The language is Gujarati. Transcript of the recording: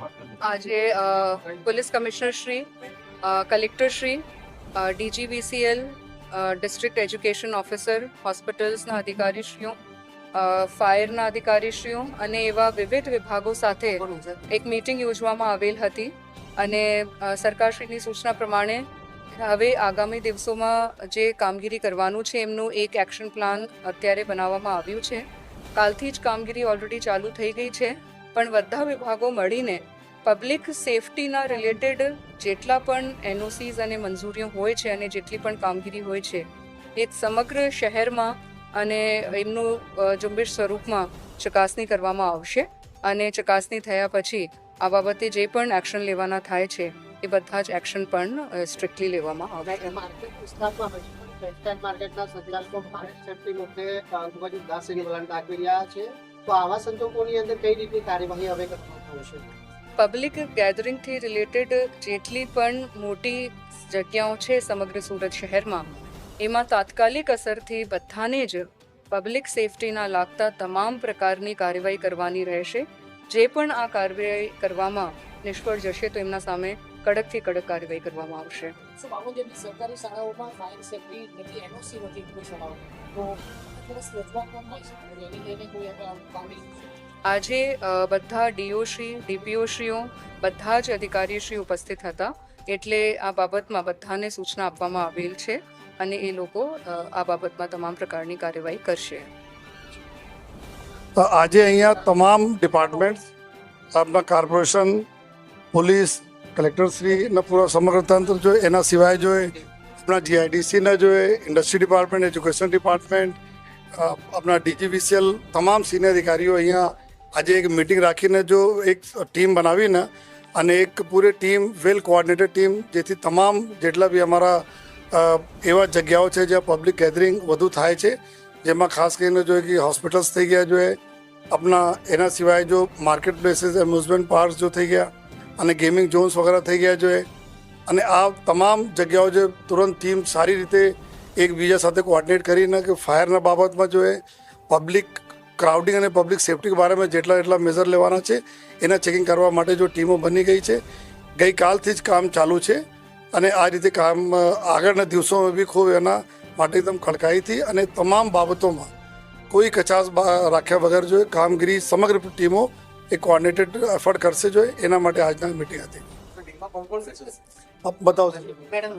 આજે police commissioner Shri collector Shri DGVCL district education officer હોસ્પિટલ્સના અધિકારીશ્રીઓ ફાયરના અધિકારીશ્રીઓ અને એવા વિવિધ વિભાગો સાથે એક મીટિંગ યોજવામાં આવેલ હતી અને સરકારશ્રીની સૂચના પ્રમાણે હવે આગામી દિવસોમાં જે કામગીરી કરવાનું છે એમનું એક એક્શન પ્લાન અત્યારે બનાવવામાં આવ્યું છે. કાલથી જ કામગીરી ઓલરેડી ચાલુ થઈ ગઈ છે. પણ બધા વિભાગો મળીને પબ્લિક સેફટીના રિલેટેડ જેટલા પણ એનઓસીઝ અને મંજૂરીઓ હોય છે અને જેટલી પણ કામગીરી હોય છે, એ સમગ્ર શહેરમાં અને એમનું ઝુંબેશ સ્વરૂપમાં ચકાસણી કરવામાં આવશે અને ચકાસણી થયા પછી આ બાબતે જે પણ એક્શન લેવાના થાય છે, એ બધા જ એક્શન પણ સ્ટ્રિક્ટલી લેવામાં હજી ટેક્સટાઇલ માર્કેટના સંચાલકો વલણ દાખવી રહ્યા છે. તો આવા સંજોગોની અંદર કઈ રીતની કાર્યવાહી હવે પબ્લિક ગેધરિંગથી રિલેટેડ જેટલી પણ મોટી જગ્યાઓ છે સમગ્ર સુરત શહેરમાં, એમાં તાત્કાલિક અસરથી બધાને જ પબ્લિક સેફટીના લાગતા તમામ પ્રકારની કાર્યવાહી કરવાની રહેશે. જે પણ આ કાર્યવાહી કરવામાં નિષ્ફળ જશે તો એમના સામે કડકથી કડક કાર્યવાહી કરવામાં આવશે. સરકારી શાળાઓમાં ફાયર સેફટી નથી એનઓસી નથી કોઈ શાળાઓ? આજે બધા ડીઓશ્રી ડીપીઓશ્રીઓ બધા જ અધિકારીશ્રી ઉપસ્થિત હતા. એટલે આ બાબતમાં બધાને સૂચના આપવામાં આવેલ છે અને એ લોકો આ બાબતમાં તમામ પ્રકારની કાર્યવાહી કરશે. તો આજે અહીંયા તમામ ડિપાર્ટમેન્ટ્સ આપના કોર્પોરેશન પોલીસ કલેક્ટરશ્રી અને પૂરા સમગ્ર તંત્ર જોઈએ એના સિવાય જોઈએ આપણા જીઆઈડીસીના જોઈએ ઇન્ડસ્ટ્રી ડિપાર્ટમેન્ટ, એજ્યુકેશન ડિપાર્ટમેન્ટ આપણા ડીજીવીસીએલ તમામ સિનિયર અધિકારીઓ અહીંયા આજે એક મિટિંગ રાખીને જો એક ટીમ બનાવીને અને એક પૂરી ટીમ વેલ કોઓર્ડિનેટેડ ટીમ જેથી તમામ જેટલા બી અમારા એવા જગ્યાઓ છે જ્યાં પબ્લિક ગેધરિંગ વધુ થાય છે, જેમાં ખાસ કરીને જોઈએ કે હોસ્પિટલ્સ થઈ ગયા જોઈએ આપણા એના સિવાય જો માર્કેટ પ્લેસીસ એમ્યુઝમેન્ટ પાર્ક જો થઈ ગયા અને ગેમિંગ ઝોન્સ વગેરે થઈ ગયા જોઈએ અને આ તમામ જગ્યાઓ જે તુરંત ટીમ સારી રીતે એકબીજા સાથે કોઓર્ડિનેટ કરીને કે ફાયરના બાબતમાં જોઈએ પબ્લિક ક્રાઉડિંગ અને પબ્લિક સેફટી બારેમાં જેટલા એટલા મેઝર લેવાના છે, એના ચેકિંગ કરવા માટે જો ટીમો બની ગઈ છે. ગઈકાલથી જ કામ ચાલુ છે અને આ રીતે કામ આગળના દિવસોમાં બી ખૂબ એના માટે એકદમ હતી અને તમામ બાબતોમાં કોઈ કચાશ બા- રાખ્યા વગર જોઈએ કામગીરી સમગ્ર ટીમો એક કોર્ડિનેટેડ એફર્ટ કરશે જોઈએ એના માટે આજના મિટિંગ હતી. બતાવો મેડમ.